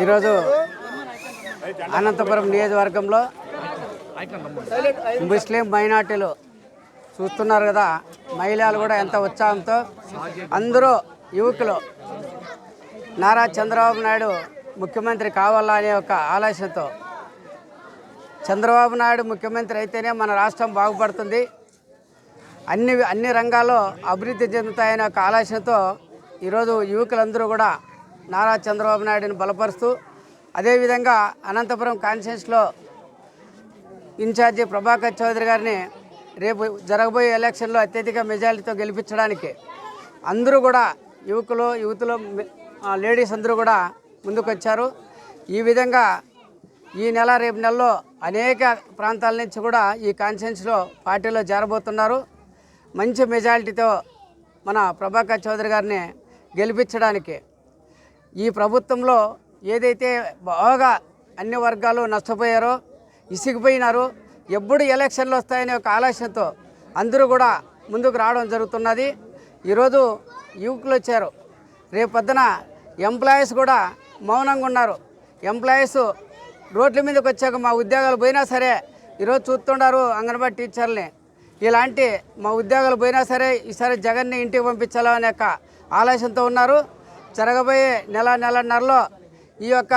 ఈరోజు అనంతపురం నియోజకవర్గంలో ముస్లిం మైనార్టీలు చూస్తున్నారు కదా మహిళలు కూడా ఎంత ఉత్సాహంతో అందరూ యువకులు నారా చంద్రబాబు నాయుడు ముఖ్యమంత్రి కావాలా అనే ఒక ఆలోచనతో. చంద్రబాబు నాయుడు ముఖ్యమంత్రి అయితేనే మన రాష్ట్రం బాగుపడుతుంది. అన్ని అన్ని రంగాల్లో అభివృద్ధి చెందుతాయనే ఒక ఆలోచనతో ఈరోజు యువకులందరూ కూడా నారా చంద్రబాబు నాయుడుని బలపరుస్తూ అదేవిధంగా అనంతపురం కాన్స్టిట్యూన్స్లో ఇన్ఛార్జి ప్రభాకర్ చౌదరి గారిని రేపు జరగబోయే ఎలక్షన్లో అత్యధిక మెజారిటీతో గెలిపించడానికి అందరూ కూడా యువకులు యువతులు లేడీస్ అందరూ కూడా ముందుకొచ్చారు. ఈ విధంగా ఈ నెల రేపు నెలలో అనేక ప్రాంతాల నుంచి కూడా ఈ కాన్స్టిట్యూన్స్లో పార్టీలో చేరబోతున్నారు మంచి మెజారిటీతో మన ప్రభాకర్ చౌదరి గారిని గెలిపించడానికి ఈ ప్రభుత్వంలో ఏదైతే బాగా అన్ని వర్గాలు నష్టపోయారో ఇసిగిపోయినారో ఎప్పుడు ఎలక్షన్లు వస్తాయనే ఒక ఆలోచనతో అందరూ కూడా ముందుకు రావడం జరుగుతున్నది. ఈరోజు యువకులు వచ్చారు. రేపు పొద్దున ఎంప్లాయీస్ కూడా మౌనంగా ఉన్నారు. ఎంప్లాయీస్ రోడ్ల మీదకి వచ్చాక మా ఉద్యోగాలు పోయినా సరే ఈరోజు చూస్తున్నారు అంగన్వాడీ టీచర్ని ఇలాంటి మా ఉద్యోగాలు పోయినా సరే ఈసారి జగన్ని ఇంటికి పంపించాలనే యొక్క ఆలోచనతో ఉన్నారు. జరగబోయే నెల నెలన్నరలో ఈ యొక్క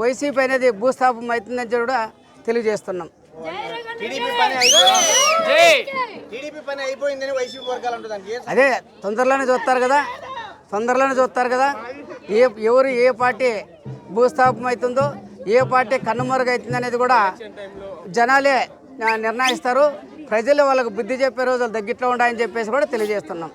వైసీపీ అనేది భూస్థాపం అవుతుందని కూడా తెలియజేస్తున్నాం. అదే తొందరలోనే చూస్తారు కదా తొందరలోనే చూస్తారు కదా ఏ ఎవరు ఏ పార్టీ భూస్థాపం అవుతుందో ఏ పార్టీ కన్నుమరుగవుతుంది అనేది కూడా జనాలే నిర్ణయిస్తారు. ప్రజలు వాళ్ళకు బుద్ధి చెప్పే రోజులు దగ్గరలో ఉన్నాయని చెప్పేసి కూడా తెలియజేస్తున్నాం.